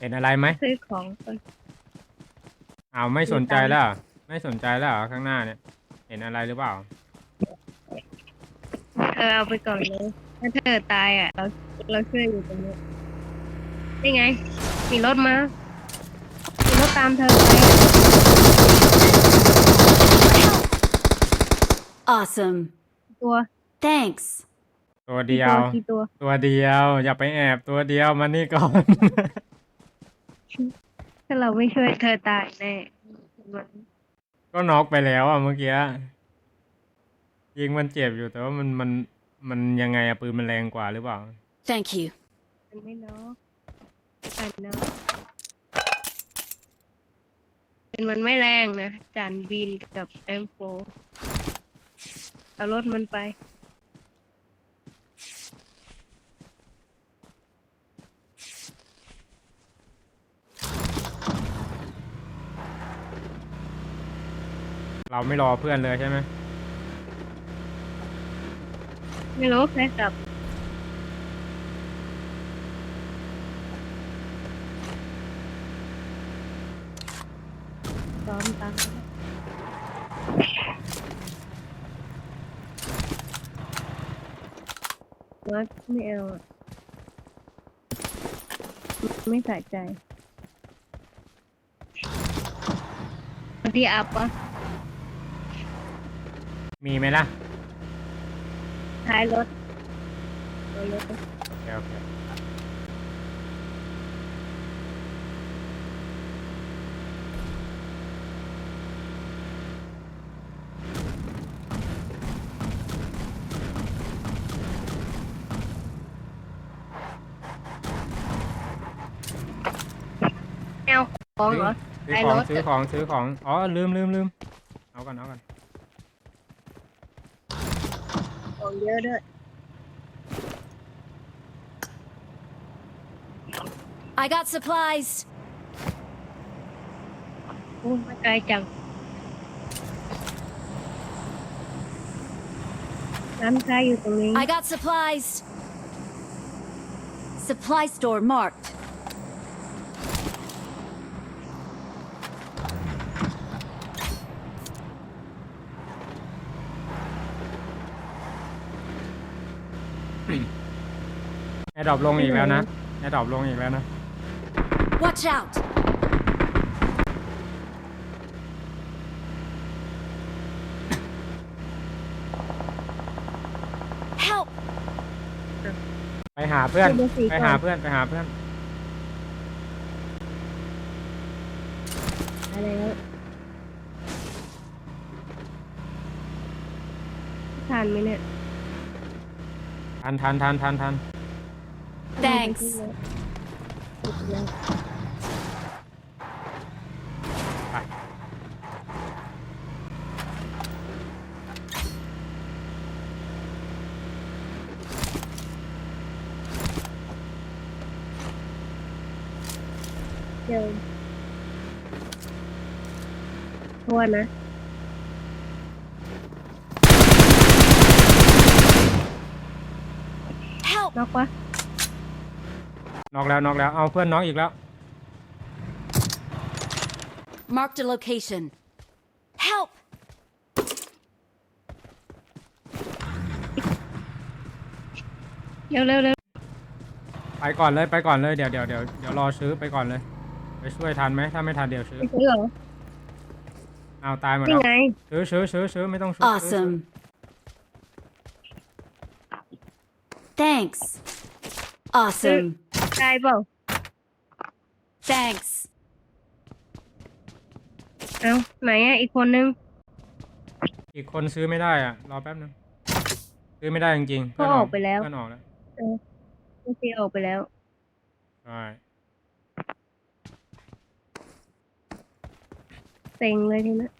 เห็นอะไรไหมซื้อของก่อนอ้าวไม่สนใจแล้วเหรอไม่สนใจแล้วเหรอข้างหน้าเนี่ย เห็นอะไรหรือเปล่า เธอเอาไปก่อนเลยถ้าเธอตายอะ เราเราช่วยอยู่ตรงนี้นี่ไง มีรถมามีรถตามเธอไป Awesome. ตัว Thanks. ตัวกี่เดียตัววกี่ตัว ตัวเดียว อย่าไปแอบตัวเดียวมานี่ก่อน ถ้าเราไม่ช่วยเธอตายแน่มันก็น็อกไปแล้วอะเมื่อกี้ยิงมันเจ็บอยู่แต่ว่ามันมันมันยังไงอะปืนมันแรงกว่าหรือเปล่า Thank you. มันไม่เนาะอันเนาะเป็นมันไม่แรงนะจานบินกับเอ็มโฟเอารถมันไป เราไม่รอเพื่อนเลยใช่ไหมไม่รู้แค่กลับซ้อมตังวัดไม่เอาอะไม่สะใจที่อัพปะ มีไหมล่ะท้ายรถเอารถโอเคโอเคแอลของเหรอ ซื้อไอ้ของรถซื้อของซื้อของ อ๋อลืมลืมลืมเอาก่อนเอาก่อน ของเยอะด้วย I got supplies. โอ้ไม่ไกลจังร้านค้าอยู่ตรงนี้ I got supplies. Supply store marked. แอร์ดรอปลงอีกแล้วนะแอร์ดรอปลงอีกแล้วนะ Watch out. Help. ไปหาเพื่อนเบอร์สี่ไปก่อน หาเพื่อน ไปหาเพื่อนไปแล้วทานไหมเนี่ย ทันทันทันทันทัน Thanks. ไปเดินทั่วนะ นอกวะน็อกแล้วน็อกแล้วเอาเพื่อนน็อกอีกแล้ว Marked a location. Help. เร็วเร็วเร็วไปก่อนเลยไปก่อนเลยเดี๋ยวเดี๋ยวเดี๋ยวเดี๋ยวรอซื้อไปก่อนเลย ไปช่วยทันไหมถ้าไม่ทันเดี๋ยวซื้อ ไปซื้อเหรอเอาตายหมดนี่แล้วไง ซื้อซื้อซื้อซื้อไม่ต้องซื้อซื้อ Awesome. Thanks. Awesome. ได้เปล่า Thanks. เอาไหนอะอีกคนนึงอีกคนซื้อไม่ได้อะ รอแป๊บนึง ซื้อไม่ได้จริงๆเขาออกไปแล้วเพื่อนออกแล้วเมื่อกี้ออกไปแล้ว ใช่เซ็งเลยทีนะ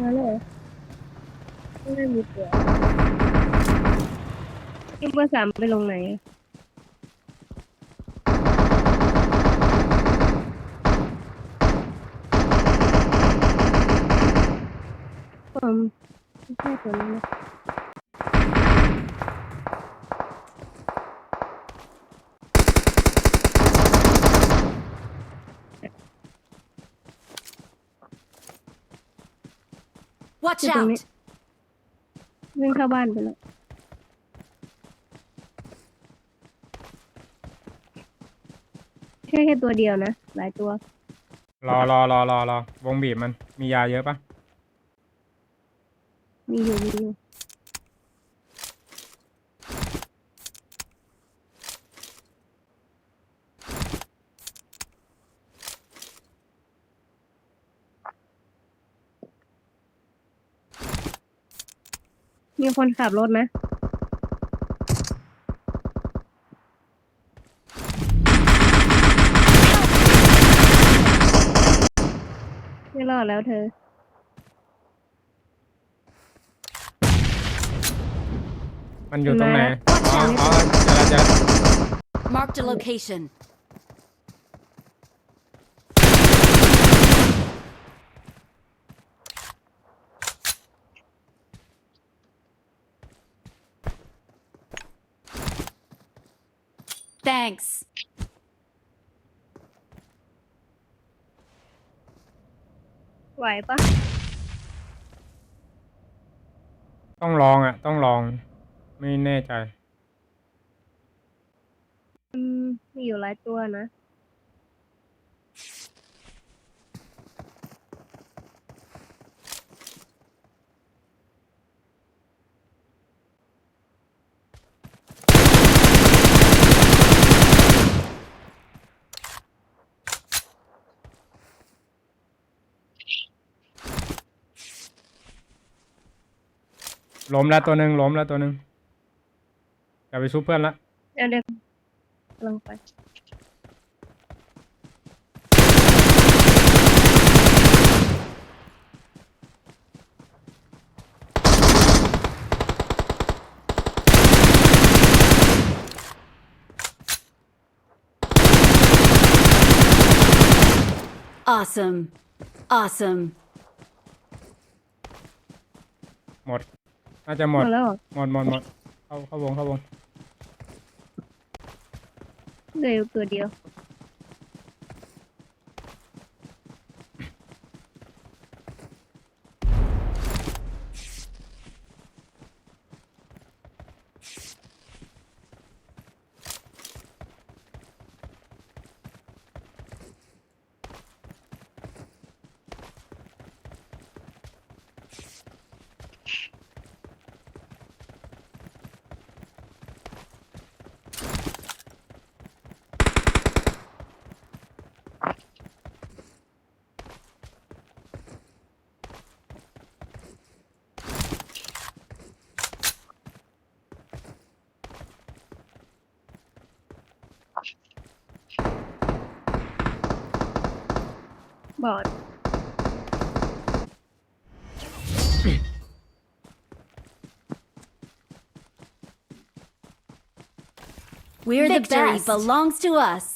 มาเลยไม่ได้มีตัวยังเบอร์สามไปลงไหนผมไม่ใช่ตัวนี้นะ Watch Ito, out! may- วิ่งเข้าบ้านไปแล้วแค่แค่ตัวเดียวนะ หลายตัว รอรอรอรอรอวงบีบมันมียาเยอะปะมีอยู่มีอยู่ มีคนขับรถไหมไม่รอดแล้วเธอ มันอยู่ตรงไหนมาอ๋ออ๋อเจอแล้วเจอแล้ว Marked a location. Thanks. ไหวปะต้องลองอะ ต้องลอง ไม่แน่ใจอืมมีอยู่ ลายตัวนะล้มแล้วตัวหนึ่งล้มแล้วตัวหนึ่งจะไปชุบเพื่อนละเดี๋ยวเดี๋ยวลงไป Awesome. Awesome. หมด น่าจะหหมมดดแล้วเหรอหมดหมดหมดเข้าเข้าวงเข้าวงเหลืออยู่ตัวเดียว We're the, the best. belongs to us.